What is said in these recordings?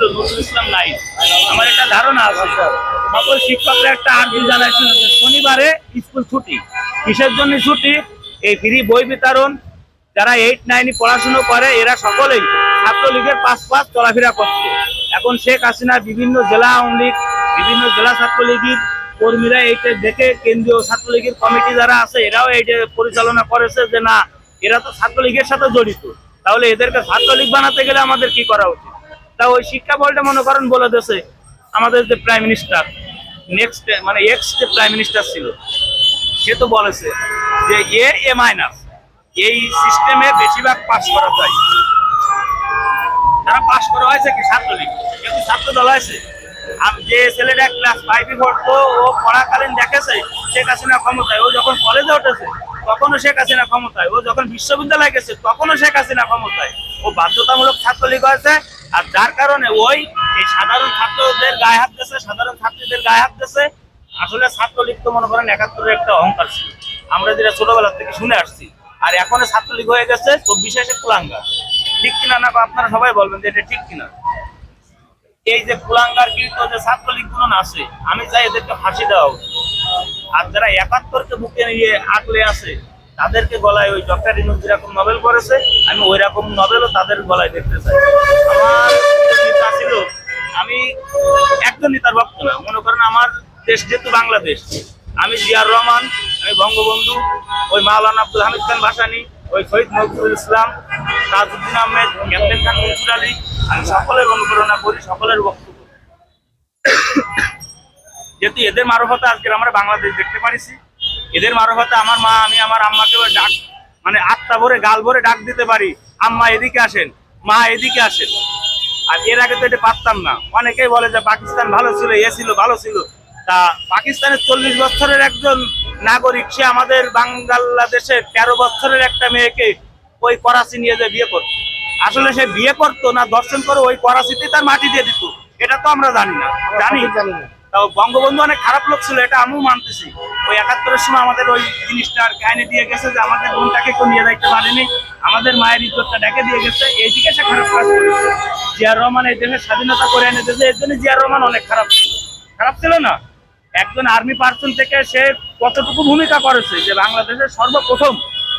ছিল নজরুল ইসলাম নাই আমার একটা ধারণা আছে সকল শিক্ষকরা একটা আর্জি জানাইছিল যে শনিবারে স্কুল ছুটি। কিসের জন্য ছুটি? এই ফ্রি বই বিতরণ। যারা এইট নাইনে পড়াশোনা করে, এরা সকলেই ছাত্রলীগের পাশ পাশ চলাফেরা করছে। এখন শেখ হাসিনা বিভিন্ন জেলা আওয়ামী লীগ, বিভিন্ন জেলা ছাত্রলীগের কর্মীরা এইটা দেখে কেন্দ্রীয় ছাত্রলীগের কমিটি যারা আছে, এরাও এইটা পরিচালনা করেছে যে না, এরা তো ছাত্রলীগের সাথে জড়িত। তাহলে এদেরকে ছাত্রলীগ বানাতে গেলে আমাদের কি করা উচিত? তা ওই শিক্ষা বলটা মনে করেন বলে দিয়েছে আমাদের যে প্রাইম মিনিস্টার নেক্সট মানে এক্স যে প্রাইম মিনিস্টার ছিল, সে তো বলেছে যে এ এ মাইনাস এই সিস্টেমে বেশিরভাগ পাস করা যায়। তারা পাস করা হয়েছে কি ছাত্রলীগ? কিন্তু ছাত্র দল হয়েছে? আর যে ছেলেটা ক্লাস ফাইভে পড়তো, ও পড়াকালীন দেখেছে শেখ হাসিনা ক্ষমতায়। ও যখন কলেজে উঠেছে, তখনও শেখ হাসিনা ক্ষমতায়। ও যখন বিশ্ববিদ্যালয়ে গেছে, তখনও শেখ হাসিনা ক্ষমতায়। ও বাধ্যতামূলক ছাত্রলীগ হয়েছে আর যার কারণে ওই এই সাধারণ ছাত্রদের গায়ে হাত সাধারণ ছাত্রীদের গায়ে হাত আসলে ছাত্রলীগ তো মনে করেন একাত্তরের একটা অহংকার ছিল। আমরা যেটা ছোটবেলা থেকে শুনে আসছি। আর এখন ছাত্রলীগ হয়ে গেছে চব্বিশে এসে কুলাঙ্গা ঠিক কিনা না আপনারা সবাই বলবেন যে এটা ঠিক কিনা। এই যে কুলাঙ্গার কৃত যে ছাত্রলীগগুলো আছে, আমি চাই এদেরকে ফাঁসি দেওয়া উচিত। আর যারা একাত্তরকে বুকে নিয়ে আগলে আছে তাদেরকে গলায় ওই ডক্টর ইনুজ যেরকম নভেল করেছে আমি ওই রকম নভেলও তাদের গলায় দেখতে চাই। আমার ছিল আমি একজন নেতার ভক্ত না মনে করেন আমার দেশ যেহেতু বাংলাদেশ, আমি জিয়ার রহমান, আমি বঙ্গবন্ধু, ওই মাওলানা আব্দুল হামিদ খান ভাসানি, ওই শহীদ নজরুল ইসলাম, তাজউদ্দিন আহমেদ, ক্যাপ্টেন খান মনসুর আলী, আমি সকলের অনুপ্রেরণা করি, সকলের বক্তব্য যেহেতু এদের মারফতে আজকে আমরা বাংলাদেশ দেখতে পারিছি এদের মারফতে আমার মা, আমি আমার আম্মাকে ডাক মানে আত্মা ভরে, গাল ভরে ডাক দিতে পারি। আম্মা এদিকে আসেন, মা এদিকে আসেন। আর এর আগে তো এটা পারতাম না। অনেকেই বলে যে পাকিস্তান ভালো ছিল, এ ছিল, ভালো ছিল। তা পাকিস্তানের চল্লিশ বছরের একজন নাগরিক, সে আমাদের বাংলাদেশের তেরো বছরের একটা মেয়েকে ওই করাচি নিয়ে যে বিয়ে করতো। আসলে সে বিয়ে করতো না, দর্শন করে ওই করাচিতে তার মাটি দিয়ে দিত। এটা তো আমরা জানি না। জানি? জানি না। বঙ্গবন্ধু অনেক খারাপ লোক ছিল, এটা আমিও মানতেছি। ওই একাত্তরের সময় আমাদের ওই জিনিসটার কাহিনী দিয়ে গেছে যে আমাদের বোনটাকে কেউ নিয়ে যাইতে পারেনি, আমাদের মায়ের ইজ্জতটা ডেকে দিয়ে গেছে, এইদিকে সে খারাপ কাজ করেছে। জিয়ার রহমান এই দেশের স্বাধীনতা করে এনে দিয়েছে, এর জন্য জিয়ার রহমান অনেক খারাপ ছিল। খারাপ ছিল না। একজন আর্মি পার্সন থেকে সে কতটুকু ভূমিকা করেছে যে বাংলাদেশের সর্বপ্রথম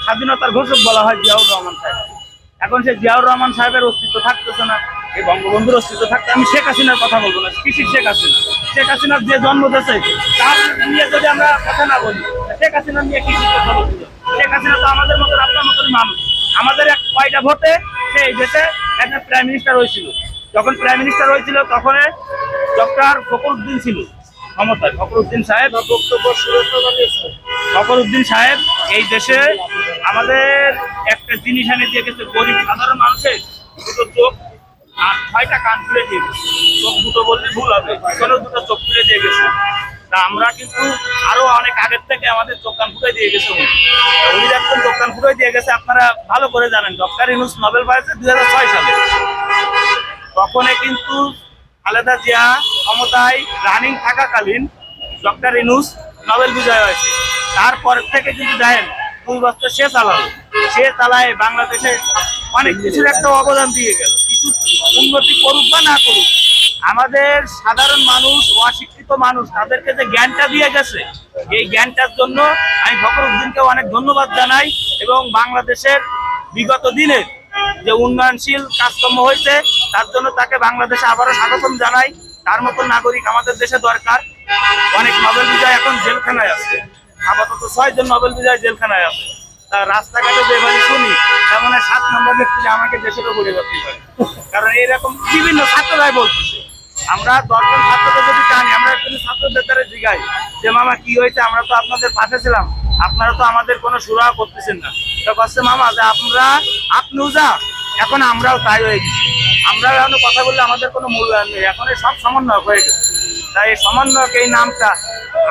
স্বাধীনতার ঘোষক বলা হয় জিয়াউর রহমান সাহেব। এখন সে জিয়াউর রহমান সাহেবের অস্তিত্ব থাকতেছে না। এই বঙ্গবন্ধুর অস্তিত্ব থাকতে আমি শেখ হাসিনার কথা বলব না কৃষি শেখ হাসিনা। শেখ হাসিনার যে জন্ম দিয়েছে তার নিয়ে যদি আমরা কথা না বলি শেখ হাসিনা নিয়ে কৃষি কথা যাব? শেখ হাসিনা তো আমাদের মতো আপনার মতন মানুষ। আমাদের এক কয়টা ভোটে সেই দেশে একটা প্রাইম মিনিস্টার হয়েছিল। যখন প্রাইম মিনিস্টার হয়েছিল তখন ডক্টর ফখরুদ্দিন ছিল ক্ষমতায়। ফখরুদ্দিন সাহেব বক্তব্য ফখরুদ্দিন সাহেব এই দেশে আমাদের একটা জিনিস এনে দিয়ে গেছে গরিব সাধারণ মানুষের দুটো চোখ আর ছয়টা কান খুলে দিয়ে গেছে। চোখ দুটো বললে ভুল হবে এখানেও দুটো চোখ খুলে দিয়ে গেছে। তা আমরা কিন্তু আরও অনেক আগের থেকে আমাদের চোখ কান ফুটে দিয়ে গেছে উনি যখন চোখ কান ফুটে দিয়ে গেছে, আপনারা ভালো করে জানেন। ডক্টর ইনুস নোবেল পাইছে দুই হাজার ছয় সালে। তখনই কিন্তু খালেদা জিয়া ক্ষমতায় রানিং থাকাকালীন ডক্টর ইনুস নোবেল বিজয় হয়েছে। তারপর থেকে কিন্তু দেখেন, দুই বছর সে চালালো। সে চালায় বাংলাদেশে অনেক কিছুর একটা অবদান দিয়ে গেল। কিছু উন্নতি করুক বা না করুক, আমাদের সাধারণ মানুষ, অশিক্ষিত মানুষ, তাদেরকে যে জ্ঞানটা দিয়ে গেছে, এই জ্ঞানটার জন্য আমি ফখরুদ্দিনকে অনেক ধন্যবাদ জানাই এবং বাংলাদেশের বিগত দিনের যে উন্নয়নশীল কাজকর্ম হয়েছে, তার জন্য তাকে বাংলাদেশে আবারও স্বাগতম জানাই। তার মতো নাগরিক আমাদের দেশে দরকার। অনেক নোবেল বিজয় এখন জেলখানায় আছে। আপাতত ছয়জন নোবেল বিজয় জেলখানায় আছে। রাস্তাঘাটে যেভাবে শুনি তেমন হয় সাত নম্বর ব্যক্তি আমাকে দেশেরও ঘুরে যেতে পারে কারণ এরকম বিভিন্ন ছাত্ররাই বলতেছে। আমরা দশজন ছাত্রদের যদি টানি, আমরা কিন্তু ছাত্রদের দ্বারা জিগাই যে, মামা, কি হয়েছে? আমরা তো আপনাদের পাশে ছিলাম। আপনারা তো আমাদের কোনো সুরাহা করতেছেন না। তো বলছে, মামা, যে আপনারা আপনিও যা, এখন আমরাও তাই হয়ে গেছি। আমরাও এখন কথা বললে আমাদের কোনো মূল্যায়ন নেই। এখন সব সমন্বয়ক হয়ে গেছে। তাই সমন্বয়ক এই নামটা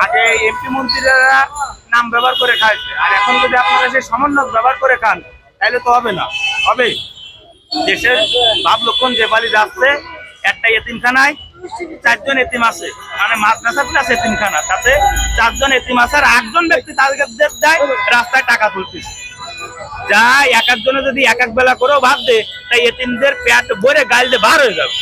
আগে এমপি মন্ত্রীরা নাম ব্যবহার করে খাইছে। আর এখন যদি আপনারা সেই সমন্বয়ক ব্যবহার করে খান, তাহলে তো হবে না। হবে। দেশের ভাব লক্ষণ যে বাড়ি যাচ্ছে একটা এতিমখানায়, চারজন এতিম আছে। মানে মাদ্রাসা প্লাস এতিমখানা। তাতে চারজন এতিম আছে আর আটজন ব্যক্তি তাদেরকে দেয়, রাস্তায় টাকা তুলতেছে। যা এক একজনে যদি এক এক বেলা করেও ভাত দে তাই এতিমদের পেট ভরে গাল দিয়ে বার হয়ে যাবে।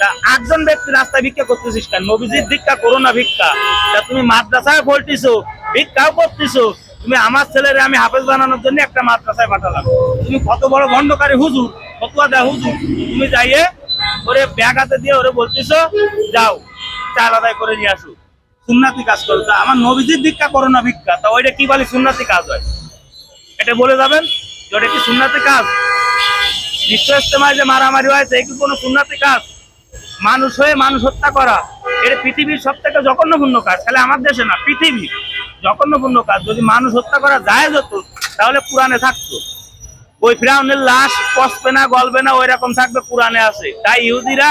তা একজন ব্যক্তি রাস্তায় ভিক্ষা করতেছিস কেন? নবীজির ভিক্ষা করো না ভিক্ষা। তা তুমি মাদ্রাসায় বলতেছো ভিক্ষাও করতেছো। তুমি আমার ছেলেরে আমি হাফেজ বানানোর জন্য একটা মাদ্রাসায় পাঠালাম। তুমি কত বড় ভণ্ডকারী হুজুর, ফতুয়া দেয় হুজুর। তুমি যাইয়ে ওরে ব্যাগ হাতে দিয়ে ওরে বলতেছো, যাও, চাল আদায় করে নিয়ে আসো। সুন্নাতি কাজ করো। তা আমার নবীজির ভিক্ষা করো না ভিক্ষা। তা ওইটা কি বলে সুন্নাতি কাজ হয়? এটা বলে যাবেন যে ওটা কি সুন্নাতি কাজ? বিশ্ব ইস্তেমায় যে মারামারি হয়েছে এই কি কোনো সুন্নাতি কাজ? মানুষ হয়ে মানুষ হত্যা করা, এটা পৃথিবীর সব থেকে জঘন্যপূর্ণ কাজ। তাহলে আমার দেশে না, পৃথিবী জঘন্যপূর্ণ কাজ। যদি মানুষ হত্যা করা যায় যেত তাহলে পুরাণে থাকতো। ওই ফিরাউনের লাশ পচবে না, গলবে না ওই রকম থাকবে পুরাণে আছে। তাই ইহুদিরা,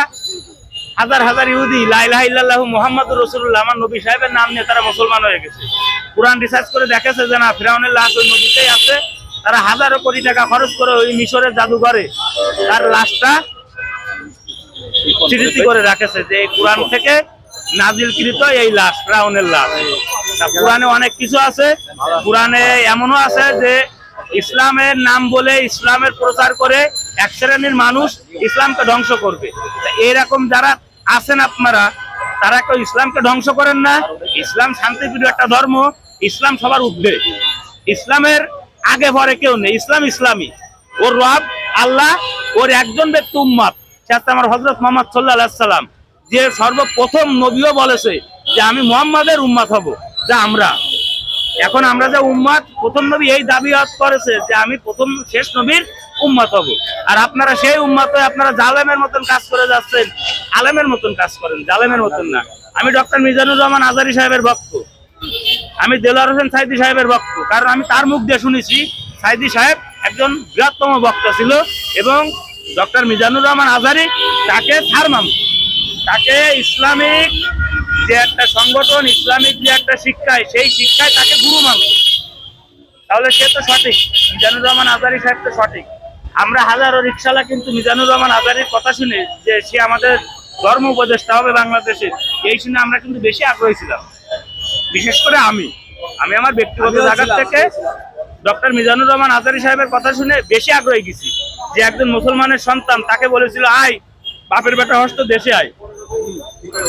হাজার হাজার ইহুদি লাইলাহ মোহাম্মদ রসুল্লাহ আমার নবী সাহেবের নাম নিয়ে তারা মুসলমান হয়ে গেছে। কোরআন রিসার্চ করে দেখেছে যে না, ফিরাউনের লাশ ওই নদীতেই আছে। তারা হাজারো কোটি টাকা খরচ করে ওই মিশরের জাদুঘরে। তার লাশটা স্মৃতি করে রাখেছে যে কোরআন থেকে নাজিলকৃত এই লাশ, ফিরাউনের লাশ। কোরআনে অনেক কিছু আছে। কোরআনে এমনও আছে যে ইসলামের নাম বলে ইসলামের প্রচার করে এক শ্রেণির মানুষ ইসলামকে ধ্বংস করবে। এরকম যারা আছেন আপনারা, তারা কেউ ইসলামকে ধ্বংস করেন না। ইসলাম শান্তিপ্রিয় একটা ধর্ম, ইসলাম সবার উঠবে ইসলামের আগে ভরে কেউ নেই, ইসলাম ইসলামী। ওর রব আল্লাহ, ওর একজন ব্যক্তি উম্মাদ। সে হচ্ছে আমার হজরত মোহাম্মদ সাল্লাহ সাল্লাম যে সর্বপ্রথম নবীও বলেছে যে আমি মোহাম্মদের উম্মাদ হব, যা আমরা। এখন আমরা যে উম্মাদ, প্রথম নবী এই দাবি করেছে যে আমি প্রথম শেষ নবীর উম্মাদ হব। আর আপনারা সেই উম্মাদ আপনারা জালেমের মতন কাজ করে যাচ্ছেন, আলেমের মতন কাজ করেন, জালেমের মতন না। আমি ডক্টর মিজানুর রহমান আজারি সাহেবের ভক্ত। আমি দেলার হোসেন সাইদি সাহেবের ভক্ত। কারণ আমি তার মুখ দিয়ে শুনেছি, সাইদি সাহেব একজন বৃহত্তম বক্তা ছিল এবং ডক্টর মিজানুর রহমান আজারি তাকে ছাড় তাকে ইসলামিক যে একটা সংগঠন ইসলামিক যে একটা শিক্ষায় সেই শিক্ষায় তাকে গুরু মানত তাহলে সে তো সঠিক মিজানুর রহমান আজারি সাহেব তো সঠিক। আমরা হাজারো রিক্সালা কিন্তু মিজানুর রহমান আজারির কথা শুনে যে সে আমাদের ধর্ম উপদেষ্টা হবে বাংলাদেশে এই শুনে আমরা কিন্তু বেশি আগ্রহী ছিলাম। বিশেষ করে আমি। আমি আমার ব্যক্তিগত জায়গা থেকে ডক্টর মিজানুর রহমান আজারি সাহেবের কথা শুনে বেশি আগ্রহী গেছি যে একজন মুসলমানের সন্তান, তাকে বলেছিল, আয়, বাপের বেটা হস্ত দেশে আয়।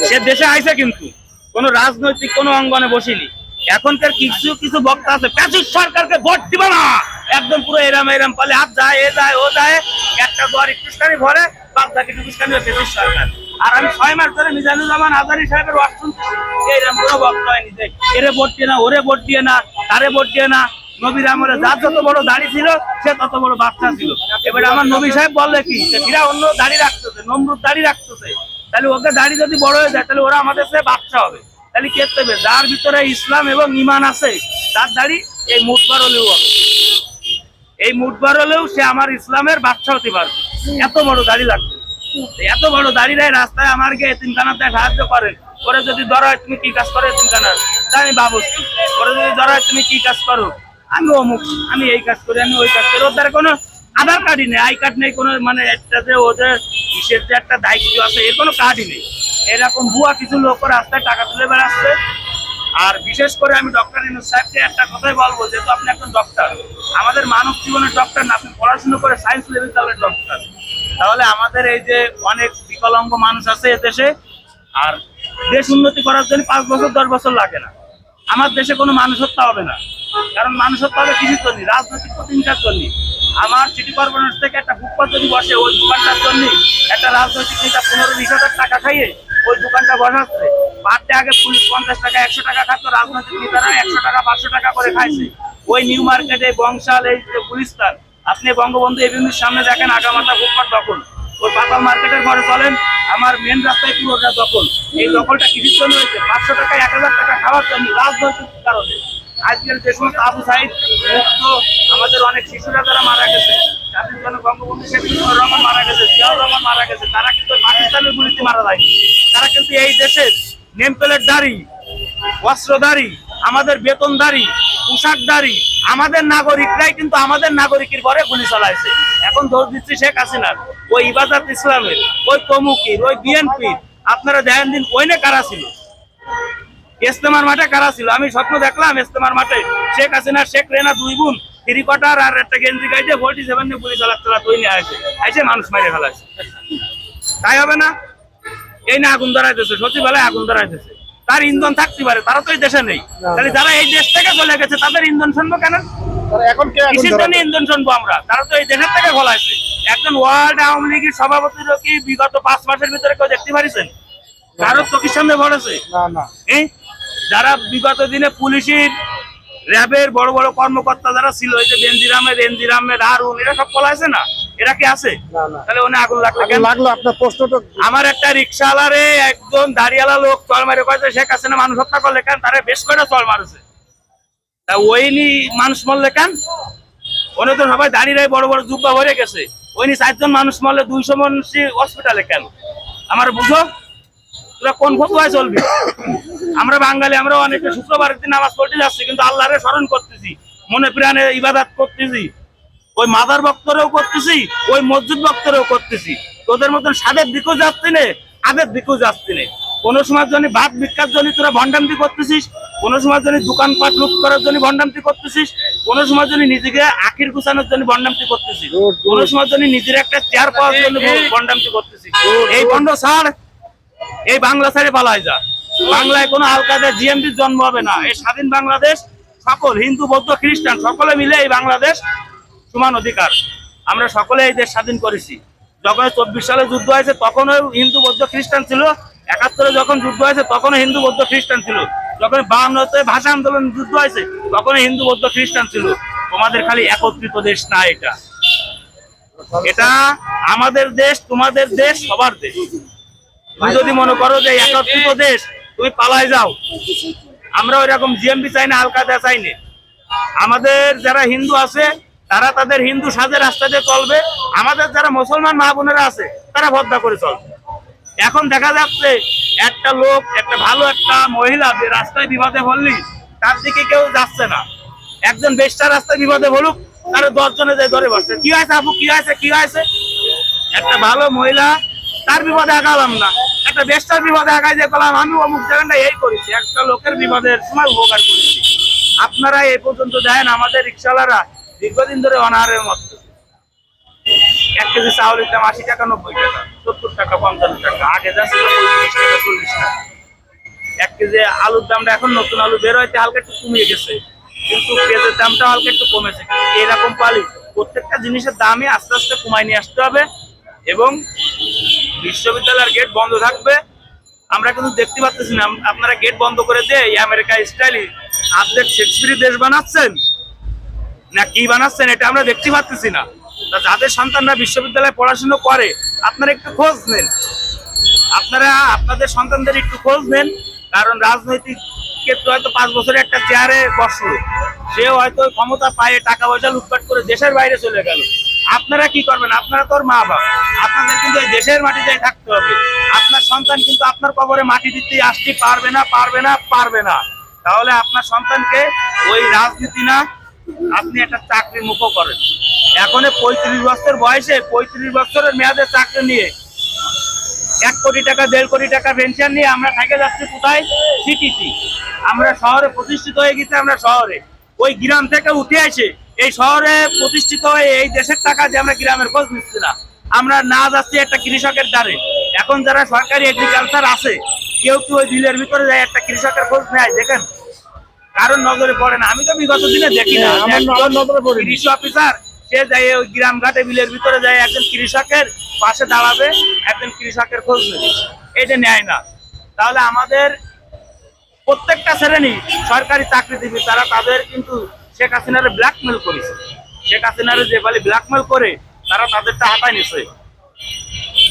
সে দেশে আইছে কিন্তু। কোন রাজনৈতিক, কোনো অঙ্গনে বসিনি। এখনকার কিছু কিছু বক্তা আছে প্যাচুর সরকারকে ভোট দিব না। একদম পুরো এরাম এরাম পালে হাত যায়, এ যায়, ও যায়। একটা দর একটুখানি ভরে বাদ বাকি টুকুস্কানি প্যাচুর সরকার। আর আমি ছয় মাস ধরে মিজানুর রহমান আজারি সাহেবের ওয়াজ শুনতেছি। এইরকম কোনো বক্তা হয়নি এরে ভোট দিয়ে না, ওরে ভোট দিয়ে না, তারে ভোট দিয়ে না। নবীর আমলে যার যত বড় দাড়ি ছিল, সে তত বড় বাচ্চা ছিল। এবারে আমার নবী সাহেব বললে কি ফিরা অন্য দাড়ি রাখতেছে, নমরুদ দাড়ি রাখতেছে। তাহলে ওকে দাড়ি যদি বড় হয়ে যায়, তাহলে ওরা আমাদের সে বাচ্চা হবে। তাহলে কে দেবে যার ভিতরে ইসলাম এবং ইমান আছে, তার দাড়ি এই মুঠবার হলেও হবে। এই মুঠবার হলেও সে আমার ইসলামের বাচ্চা হতে পারবে। এত বড় দাড়ি লাগবে। এত বড় দাড়ি দেয় রাস্তায় আমাকে এতিমখানাতে সাহায্য করেন করে যদি ধরা তুমি কি কাজ করো এতিমখানার তাই আমি বাবুস্তি করে যদি ধরা তুমি কি কাজ করো? আমি অমুক, আমি এই কাজ করি, আমি ওই কাজ করি। ওর দ্বারা কোনো আধার কার্ডই নেই, আই কার্ড নেই, কোনো মানে একটা যে ওদের কিসের যে একটা দায়িত্ব আছে, এর কোনো কার্ডই নেই। এরকম ভুয়া কিছু লোক রাস্তায় টাকা তুলে বেড়াচ্ছে। আর বিশেষ করে আমি ডক্টর ইনুস সাহেবকে একটা কথাই বলব, যেহেতু আপনি একজন ডক্টর আমাদের মানব জীবনের ডক্টর না, আপনি পড়াশোনা করে সায়েন্স লেভেল তাহলে ডক্টর তাহলে আমাদের এই যে অনেক বিকলাঙ্গ মানুষ আছে এদেশে, আর দেশ উন্নতি করার জন্য পাঁচ বছর, দশ বছর লাগে না। আমার দেশে কোনো মানুষ হত্যা হবে না। কারণ মানুষ হত্যা হবে কৃষির রাজনৈতিক প্রতিহিংসার জন্য আমার সিটি কর্পোরেশন থেকে একটা ফুটপাত যদি বসে, ওই দোকানটার জন্য একটা রাজনৈতিক নেতা পনেরো বিশ হাজার টাকা খাইয়ে ওই দোকানটা বসাচ্ছে। পার ডে আগে পুলিশ পঞ্চাশ টাকা, একশো টাকা খাতো রাজনৈতিক নেতারা একশো টাকা, পাঁচশো টাকা করে খাইছে। ওই নিউ মার্কেটে বংশাল, এই যে গুলিস্তান আপনি বঙ্গবন্ধু এভিনিউর সামনে দেখেন আগামাতা ফুটপাত দখল। ওই পাতাল মার্কেটের ঘরে চলেন, আমার মেন রাস্তায় পুরোটা দখল। এই দখলটা কিসের জন্য হয়েছে। পাঁচশো টাকা এক হাজার টাকা খাওয়ার জন্য রাজনৈতিক কারণে। আজকের যে সমস্ত আবু সাইদ মুক্ত, আমাদের অনেক শিশুরা যারা মারা গেছে যাদের জন্য বঙ্গবন্ধু শেখ রহমান মারা গেছে, জিয়াউর রহমান মারা গেছে, তারা কিন্তু পাকিস্তানের গুলিতে মারা যায়নি তারা কিন্তু এই দেশের নেমপ্লেট দাঁড়ি অস্ত্রধারী আমাদের বেতনধারী পোশাকধারী আমাদের নাগরিকরাই কিন্তু আমাদের নাগরিকের ঘরে গুলি চালাইছে। এখন দোষ দিচ্ছি শেখ হাসিনার, ওই ইবাদত ইসলামের, ওই তমুকির, ওই বিএনপির। আপনারা দেখেন দিন ওইনে কারা ছিল? ইস্তেমার মাঠে কারা ছিল? আমি স্বপ্ন দেখলাম ইস্তেমার মাঠে শেখ হাসিনা শেখ রেনা দুই বোন থ্রি আর একটা গেঞ্জি গাইতে ফোর্টি সেভেন নিয়ে পুলিশ ওই নিয়ে আসে। আইসে মানুষ মারে ফেলাছে তাই হবে না? এই না আগুন ধরাইতেছে সচিবালয় আগুন ধরাইতেছে। তার ইন্ধন থাকতে পারে তারা তো এই দেশে নেই। তাহলে যারা এই দেশ থেকে চলে গেছে তাদের ইন্ধন শুনব কেন? তারা এখন কে আগুন কিসের জন্য ইন্ধন শুনব আমরা? তারা তো এই দেশের থেকে ফলাইছে একজন ওয়ার্ল্ড আওয়ামী লীগের সভাপতিরও কি বিগত পাঁচ মাসের ভিতরে কেউ দেখতে পারিছেন? কারোর চোখের সামনে পড়েছে? না না। এই যারা বিগত দিনে পুলিশের র্যাবের বড় বড় কর্মকর্তা যারা ছিল এই যে বেনজির আহমেদ এনজির আহমেদ হারুন এরা সব পলাইছে না? এরা কি আছে? না না। তাহলে ওনে আগুন লাগল লাগল আপনার প্রশ্ন তো আমার একটা রিক্সাওয়ালারে একজন দাঁড়িয়ালা লোক চল মারে কয়েছে শেখ হাসিনা মানুষ হত্যা করলে কেন? তারা বেশ করে চল মারেছে। তা ওইনি মানুষ মরলে কেন? ওনে তো সবাই দাঁড়িয়ে বড় বড় জুব্বা ভরে গেছে। ওইনি চারজন মানুষ মরলে দুইশো মানুষ হসপিটালে কেন? আমার বুঝো? তোরা কোন ফতুয়ায় চলবি? আমরা বাঙালি আমরা অনেকে শুক্রবারের দিন নামাজ পড়তে যাচ্ছি কিন্তু আল্লাহরে স্মরণ করতেছি মনে প্রাণে ইবাদত করতেছি। ওই মাদার বক্তরেও করতেছি ওই মসজিদ বক্তরেও করতেছি। তোদের মতন সাদের দিকেও যাচ্ছি নে আগের দিকেও যাচ্ছি নে। কোনো সময় জন্য ভাত ভিক্ষার জন্য তোরা ভণ্ডামতি করতেছিস কোনো সময় জন্য দোকানপাট লুট করার জন্য ভণ্ডামতি করতেছিস কোনো সময় জন্য নিজেকে আখির গুছানোর জন্য ভণ্ডামতি করতেছিস. কোনো সময় জন্য নিজের একটা চেয়ার পাওয়ার জন্য ভণ্ডামতি করতেছিস। এই। ভণ্ড ছাড়। এই বাংলা ছেড়ে পালায় যা। বাংলায় কোনো আলকাদের জিএমপির জন্ম হবে না। এই স্বাধীন বাংলাদেশ সকল হিন্দু, বৌদ্ধ, খ্রিস্টান সকলে মিলে এই বাংলাদেশ সমান অধিকার। আমরা সকলে এই দেশ স্বাধীন করেছি। যখন চব্বিশ সালে যুদ্ধ হয়েছে, তখনও হিন্দু, বৌদ্ধ, খ্রিস্টান ছিল। একাত্তরে যখন যুদ্ধ হয়েছে, তখনও হিন্দু, বৌদ্ধ, খ্রিস্টান ছিল। যখন বাহান্নতে ভাষা আন্দোলন যুদ্ধ হয়েছে, তখনও হিন্দু, বৌদ্ধ, খ্রিস্টান ছিল। তোমাদের খালি একত্রিত দেশ না এটা। এটা আমাদের দেশ, তোমাদের দেশ, সবার দেশ। তুমি যদি মনে করো যে একত্রিত দেশ তুমি পালায় যাও। আমরা ওই রকম জিএমপি চাই না আলকাদা চাই না। আমাদের যারা হিন্দু আছে, তারা তাদের হিন্দু সাজে রাস্তা দিয়ে চলবে। আমাদের যারা মুসলমান মা বোনেরা আছে, তারা ভদ্রা করে চলবে। এখন দেখা যাচ্ছে একটা লোক, একটা ভালো একটা মহিলা যে রাস্তায় বিপদে বললি তার দিকে কেউ যাচ্ছে না। একজন বেশটা রাস্তায় বিপদে বলুক তারা দশ জনে যায় ধরে বসছে। কি হয়েছে আপু? কি হয়েছে? কি হয়েছে? একটা ভালো মহিলা তার বিপদে আগালাম না। একটা বেশটার বিপদে আগাই যে বললাম আমি অমুক জায়গাটা এই করেছি। একটা লোকের বিপদের সময় উপকার করেছি। আপনারা এই পর্যন্ত দেখেন, আমাদের রিক্সাওয়ালারা দীর্ঘদিন ধরে অনাহারের মতো এক কেজি চাউলের দাম আশি টাকা, নব্বই টাকা, সত্তর টাকা পঞ্চান্ন টাকা, আগে যা ছিল পঁয়ত্রিশ টাকা, চল্লিশ টাকা। এক কেজি আলুর দামটা এখন নতুন আলু বের হইতে হালকা একটু কমিয়ে গেছে। কিন্তু পেঁয়াজের দামটা হালকা একটু কমেছে। এরকম পালি প্রত্যেকটা জিনিসের দামই আস্তে আস্তে কমায় নিয়ে আসতে হবে এবং বিশ্ববিদ্যালয়ের গেট বন্ধ থাকবে। আমরা কিন্তু দেখতে পাচ্ছি না। আপনারা গেট বন্ধ করে দিয়ে এই আমেরিকা স্টাইলে আপডেট শেক্সপিয়ারি দেশ বানাচ্ছেন। না কি বানাচ্ছেন এটা আমরা দেখতে পাচ্ছি না। তা যাদের সন্তানরা বিশ্ববিদ্যালয়ে পড়াশোনা করে, আপনারা একটু খোঁজ নেন। আপনারা, আপনাদের সন্তানদের একটু খোঁজ নেন। কারণ রাজনৈতিক ক্ষেত্রে হয়তো পাঁচ বছরে একটা চেয়ারে বসল। সে হয়তো ক্ষমতা পায়ে টাকা পয়সা লুটপাট করে দেশের বাইরে চলে গেল। আপনারা কি করবেন? আপনারা তোর মা বাপ। আপনাদের কিন্তু এই দেশের মাটিতেই থাকতে হবে। আপনার সন্তান কিন্তু আপনার কবরে মাটি দিতে আসতে পারবে না পারবে না পারবে না। তাহলে আপনার সন্তানকে ওই রাজনীতি না, আপনি একটা চাকরির মুখ করেন। এখন পঁয়ত্রিশ বছর বয়সে, পঁয়ত্রিশ বছরের মেয়াদে চাকরি নিয়ে এক কোটি টাকা, দেড় কোটি টাকা পেনশন নিয়ে আমরা থেকে যাচ্ছি কোথায়? সিটিতে। আমরা শহরে প্রতিষ্ঠিত হয়ে গেছি আমরা শহরে। ওই গ্রাম থেকে উঠে এসে এই শহরে প্রতিষ্ঠিত হয়ে এই দেশের টাকা যে আমরা গ্রামের খোঁজ নিচ্ছি না। আমরা না যাচ্ছি একটা কৃষকের দ্বারে। এখন যারা সরকারি এগ্রিকালচার আছে কেউ কেউ ওই বিলের ভিতরে যায় একটা কৃষকের খোঁজ নেয়? দেখেন কারণ নজরে পড়ে না। আমি তো বিগত দিনে দেখি না। হ্যাঁ। কৃষি অফিসার সে যায় ওই গ্রাম ঘাটে বিলের ভিতরে যায় একজন কৃষকের পাশে দাঁড়াবে একজন কৃষকের খোঁজ নেবে। এটা নেয় না। তাহলে আমাদের প্রত্যেকটা শ্রেণি সরকারি চাকরিজীবী তারা তাদের কিন্তু শেখ হাসিনারে ব্ল্যাকমেল করেছে। শেখ হাসিনারে যে বলে ব্ল্যাকমেল করে তারা তাদেরটা হাতায় নিছে।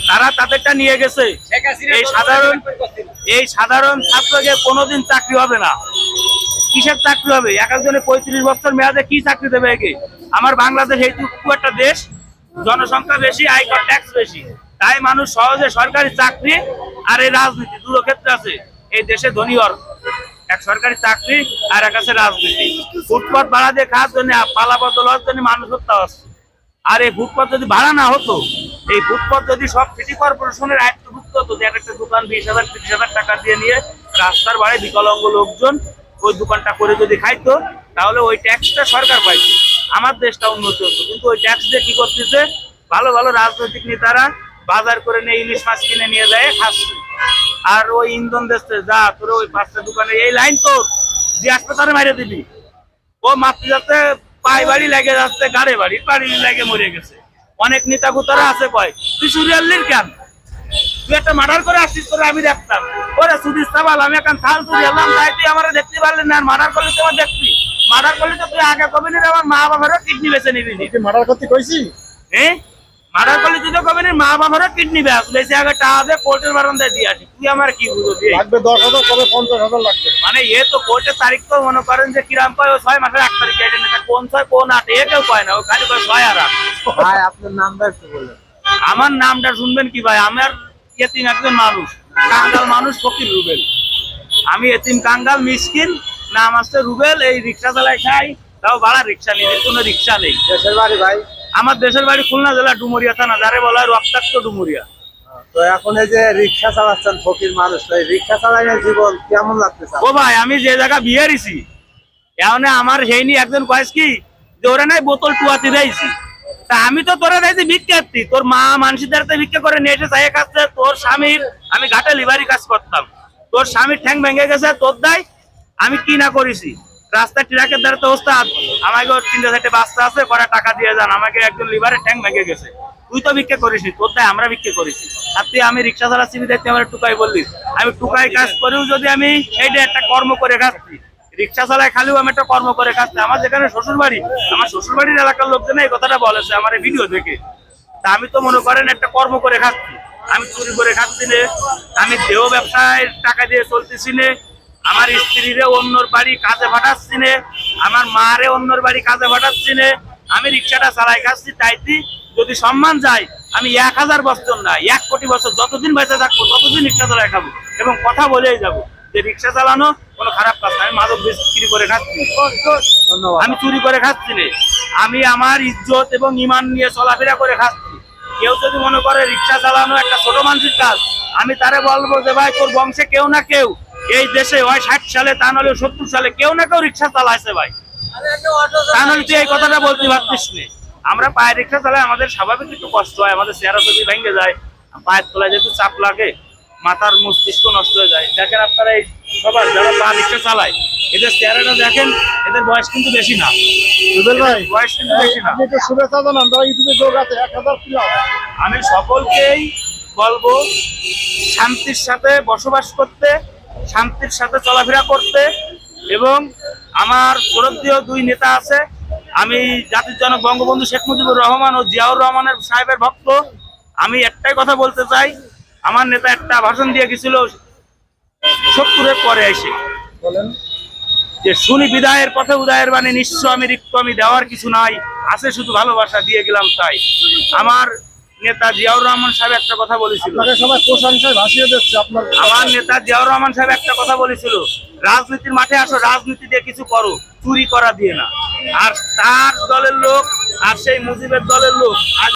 তারা তাদেরটা নিয়ে গেছে। এই সাধারণ এই সাধারণ ছাত্রকে কোনোদিন চাকরি হবে না। কিসের চাকরি হবে? এক একজনে পঁয়ত্রিশ বছর মেয়াদে কি চাকরি দেবে একে? আমার বাংলাদেশ এইটুকু একটা দেশ জনসংখ্যা বেশি আয়কর ট্যাক্স বেশি। তাই মানুষ সহজে সরকারি চাকরি আর এই রাজনীতি দুটো ক্ষেত্রে আছে। এই দেশে ধনী হওয়ার এক সরকারি চাকরি আর এক আছে রাজনীতি। ফুটপাত ভাড়া দিয়ে খাওয়ার জন্য পালা বদল হওয়ার জন্য মানুষ হত্যা হচ্ছে। আর এই ফুটপাত যদি ভাড়া না হতো, এই ফুটপাত যদি সব সিটি কর্পোরেশনের আয়ত্তভুক্ত হতো, যে একটা দোকান বিশ হাজার, তিরিশ হাজার টাকা দিয়ে নিয়ে রাস্তার বাড়ি বিকলাঙ্গ লোকজন ওই দোকানটা করে যদি খাইতো, তাহলে ওই ট্যাক্সটা সরকার পাইতো, আমার দেশটা উন্নতি হতো। কিন্তু ওই ট্যাক্স দিয়ে কি করতেছে? ভালো ভালো রাজনৈতিক নেতারা বাজার করে নিয়ে ইলিশ মাছ কিনে নিয়ে যায়, খাচ্ছে। আর ওই ইন্ধন দেখছে যা তোর ওই পাঁচটা দোকানে এই লাইন তোর যে হাসপাতালে মাইরে দিবি। ও মাতৃ যাচ্ছে পায়ে বাড়ি লেগে যাচ্ছে গাড়ে বাড়ি বাড়ি লেগে মরে গেছে। অনেক নেতা গুতারা আছে কয় তুই সুরিয়াল্লির কেন? তুই একটা মার্ডার করে আসছিস করে আমি দেখতাম। ওরে সুদিস সাবাল আমি এখন থাল তুই এলাম তাই তুই আমার দেখতে পারলি না মার্ডার করলে তো আমার দেখবি। মার্ডার করলে তো তুই আগে কবি নি আমার মা বাবারও কিডনি বেছে নিবি মার্ডার করতে কইছি? হ্যাঁ মা বাবারও কিডনি বেচ বেশি আগে টাকা দে কোর্টের বারান্দায় দিয়ে আসি। তুই আমার কি বুঝবি? লাগবে দশ হাজার কবে পঞ্চাশ হাজার লাগবে। মানে এ তো কোর্টের তারিখ তো মনে করেন যে কিরাম পায় ও ছয় মাসের এক তারিখ কেটে কোন ছয় কোন আট এ কেউ পায় না ও খালি ছয় আর আট। ভাই আপনার নামটা একটু বলুন। আমার নামটা শুনবেন কি ভাই? আমার এতিম একজন মানুষ কাঙ্গাল মানুষ ফকির রুবেল। আমি এতিম কাঙ্গাল মিসকিন নাম আছে রুবেল এই রিক্সা চালায় খাই। তাও ভাড়া রিক্সা নেই কোনো রিক্সা নেই। দেশের বাড়ি ভাই? আমার দেশের বাড়ি খুলনা জেলা ডুমুরিয়া থানা যারে বলা হয় রক্তাক্ত ডুমুরিয়া। তো এখন এই যে রিক্সা চালাচ্ছেন ফকির মানুষ তো এই রিক্সা চালানোর জীবন কেমন লাগতেছে ও ভাই আমি যে জায়গা বিয়ে দিছি এখন আমার সেই নিয়ে একজন কয়েস কি যে ওরা নাই বোতল টুয়াতে দিয়েছি তা আমি তো তোরা দিয়েছি ভিক্ষার্থী তোর মা মানসিদের তো ভিক্ষা করে নিয়ে এসে চাইয়ে খাচ্ছে তোর স্বামীর আমি ঘাটে লিভারি কাজ করতাম। তোর স্বামীর ঠ্যাং ভেঙে গেছে তোর দায় আমি কি না করেছি। রাস্তা ট্রাকের দ্বারা তো ওস্তাদ আমাকে তিনটে চারটে বাচ্চা আছে করা টাকা দিয়ে যান। আমাকে একজন লিভারের ঠ্যাং ভেঙে গেছে। তুই তো ভিক্ষা করিসনি, তোর দায় আমরা ভিক্ষা করেছি। আর তুই আমি রিক্সা চালাচ্ছি দেখতে আমার টুকাই বললি। আমি টুকাই কাজ করেও যদি আমি এইটা একটা কর্ম করে খাচ্ছি, রিক্সা চালায় খালিও আমি একটা কর্ম করে খাচ্ছি। আমার যেখানে শ্বশুর বাড়ি আমার শ্বশুর বাড়ির এলাকার লোকজন এই কথাটা বলেছে আমার ভিডিও দেখে। তা আমি তো মনে করেন একটা কর্ম করে খাচ্ছি। আমি চুরি করে খাচ্ছি নে, আমি দেহ ব্যবসায় টাকা দিয়ে চলতেছি নে আমার স্ত্রীরে অন্যর বাড়ি কাজে পাঠাচ্ছি নে আমার মারে অন্যর বাড়ি কাজে পাঠাচ্ছি নে আমি রিক্সাটা চালাই খাচ্ছি তাইতি যদি সম্মান যায় আমি এক হাজার বছর না এক কোটি বছর যতদিন বেঁচে থাকব ততদিন রিক্সা চালাই খাব এবং কথা বলেই যাব যে রিক্সা চালানো কোনো খারাপ কাজ না আমি মাদক বিক্রি করে খাচ্ছি আমি চুরি করে খাচ্ছি না। আমি আমার ইজ্জত এবং ইমান নিয়ে চলাফেরা করে খাচ্ছি। কেউ যদি মনে করে রিক্সা চালানো একটা ছোট মানুষের কাজ আমি তারে বলব যে ভাই তোর বংশে কেউ না কেউ এই দেশে হয় ষাট সালে তা নাহলে সত্তর সালে কেউ না কেউ রিক্সা চালাইছে ভাই। তা নাহলে তুই এই কথাটা বলতে পারতিস না। আমরা পায়ে রিক্সা চালাই আমাদের স্বাভাবিক একটু কষ্ট হয় আমাদের চেহারা ছবি ভেঙে যায় পায়ের তলায় যেহেতু চাপ লাগে মাথার মস্তিষ্ক নষ্ট হয়ে যায়। দেখেন আপনারা এই সবার যারা পা রিক্সা চালায় এদের চেহারাটা দেখেন এদের বয়স কিন্তু বেশি না। ভাই বয়স কিন্তু বেশি না। আপনি একটু শুভেচ্ছা জানান যারা ইউটিউবে যোগ আছে এক হাজার আমি সকলকেই বলব শান্তির সাথে বসবাস করতে শান্তির সাথে চলাফেরা করতে এবং আমার শ্রদ্ধেয় দুই নেতা আছে আমি জাতির জনক বঙ্গবন্ধু শেখ মুজিবুর রহমান ও জিয়াউর রহমানের সাহেবের ভক্ত। আমি একটাই কথা বলতে চাই আমার নেতা একটা ভাষণ দিয়ে গেছিল সত্তরের পরে এসে। বলেন। যে শুনি বিদায়ের পথে উদয়ের বাণী নিঃস্ব আমি রিক্ত আমি দেওয়ার কিছু নাই আছে শুধু ভালোবাসা দিয়ে গেলাম তাই। আমার নেতা জিয়াউর রহমান সাহেব একটা কথা বলেছিল। সবাই প্রশংসায় ভাসিয়ে দিচ্ছে আপনার আমার নেতা জিয়াউর রহমান সাহেব একটা কথা বলেছিল রাজনীতির মাঠে আসো রাজনীতি দিয়ে কিছু করো চুরি করা দিয়ে না। আর তার দলের লোক আর সেই মুজিবের দলের লোক